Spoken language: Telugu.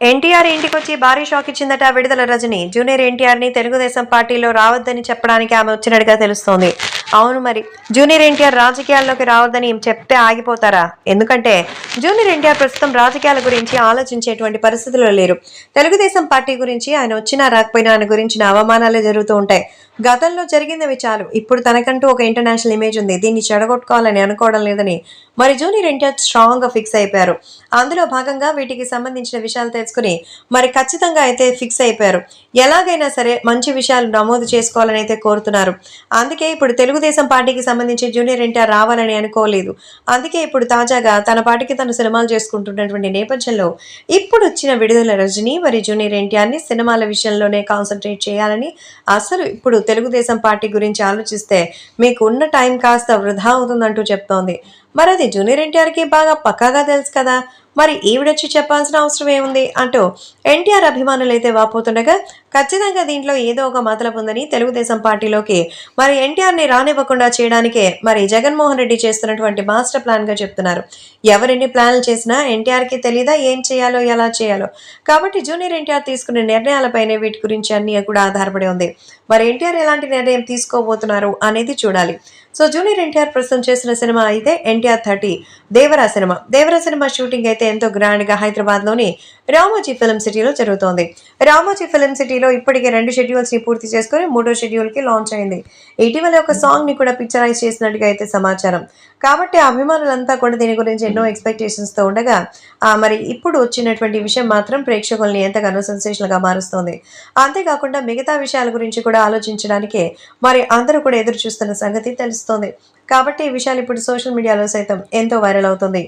ఎన్టీఆర్ ఇంటికొచ్చి భారీ షాక్ ఇచ్చిందట విడుదల రజని. జూనియర్ ఎన్టీఆర్ని తెలుగుదేశం పార్టీలో రావద్దని చెప్పడానికి ఆమె వచ్చినట్టుగా తెలుస్తోంది. అవును మరి. జూనియర్ ఎన్టీఆర్ రాజకీయాల్లోకి రావద్దని చెప్తే ఆగిపోతారా? ఎందుకంటే జూనియర్ ఎన్టీఆర్ ప్రస్తుతం రాజకీయాల గురించి ఆలోచించేటువంటి పరిస్థితుల్లో లేరు. తెలుగుదేశం పార్టీ గురించి ఆయన వచ్చినా రాకపోయినా ఆయన గురించిన అవమానాలే జరుగుతూ ఉంటాయి. గతంలో జరిగినవి చాలు. ఇప్పుడు తనకంటూ ఒక ఇంటర్నేషనల్ ఇమేజ్ ఉంది. దీన్ని చెడగొట్టుకోవాలని అనుకోవడం లేదని మరి జూనియర్ ఎన్టీఆర్ స్ట్రాంగ్గా ఫిక్స్ అయిపోయారు. అందులో భాగంగా వీటికి సంబంధించిన విషయాలు తెలుసుకుని మరి ఖచ్చితంగా అయితే ఫిక్స్ అయిపోయారు. ఎలాగైనా సరే మంచి విషయాలు నమోదు చేసుకోవాలని అయితే కోరుతున్నారు. అందుకే ఇప్పుడు తెలుగు తెలుగుదేశం పార్టీకి సంబంధించి జూనియర్ ఎన్టీఆర్ రావాలని అనుకోలేదు. అందుకే ఇప్పుడు తాజాగా తన పార్టీకి తను సినిమాలు చేసుకుంటున్నటువంటి నేపథ్యంలో ఇప్పుడు వచ్చిన విడుదల రజని మరి జూనియర్ ఎన్టీఆర్ని సినిమాల విషయంలోనే కాన్సన్ట్రేట్ చేయాలని అసలు ఇప్పుడు తెలుగుదేశం పార్టీ గురించి ఆలోచిస్తే మీకు ఉన్న టైం కాస్త వృధా అవుతుందంటూ చెప్తోంది. మరి అది జూనియర్ ఎన్టీఆర్కి బాగా పక్కాగా తెలుసు కదా. మరి ఈవిడొచ్చి చెప్పాల్సిన అవసరం ఏముంది? అంటూ ఎన్టీఆర్ అభిమానులు అయితే వాపోతుండగా ఖచ్చితంగా దీంట్లో ఏదో ఒక మతలబు ఉందని తెలుగుదేశం పార్టీలోకి మరి ఎన్టీఆర్ని రానివ్వకుండా చేయడానికే మరి జగన్మోహన్ రెడ్డి చేస్తున్నటువంటి మాస్టర్ ప్లాన్గా చెప్తున్నారు. ఎవరెన్ని ప్లాన్లు చేసినా ఎన్టీఆర్కి తెలీదా ఏం చేయాలో ఎలా చేయాలో? కాబట్టి జూనియర్ ఎన్టీఆర్ తీసుకునే నిర్ణయాలపైనే వీటి గురించి అన్ని కూడా ఆధారపడి ఉంది. మరి ఎన్టీఆర్ ఎలాంటి నిర్ణయం తీసుకోబోతున్నారు అనేది చూడాలి. సో జూనియర్ ఎన్టీఆర్ ప్రస్తుతం చేసిన సినిమా అయితే NTR thirty Devara cinema. Devara cinema shooting అయితే ఎంతో గ్రాండ్గా హైదరాబాద్లోని రామోజీ ఫిలిం సిటీలో జరుగుతోంది. రామోజీ ఫిలిం సిటీలో ఇప్పటికే రెండు షెడ్యూల్స్ని పూర్తి చేసుకుని మూడో షెడ్యూల్కి లాంచ్ అయింది. ఇటీవల ఒక సాంగ్ని కూడా పిక్చరైజ్ చేసినట్టుగా అయితే సమాచారం. కాబట్టి అభిమానులంతా కూడా దీని గురించి ఎన్నో ఎక్స్పెక్టేషన్స్తో ఉండగా ఆ మరి ఇప్పుడు వచ్చినటువంటి విషయం మాత్రం ప్రేక్షకుల్ని ఎంతగానో సెన్సేషనల్గా మారుస్తోంది. అంతేకాకుండా మిగతా విషయాల గురించి కూడా ఆలోచించడానికే మరి అందరూ కూడా ఎదురు చూస్తున్న సంగతి తెలుసు కాబట్టి ఈ విషయాలు ఇప్పుడు సోషల్ మీడియాలో సైతం ఎంతో వైరల్ అవుతుంది.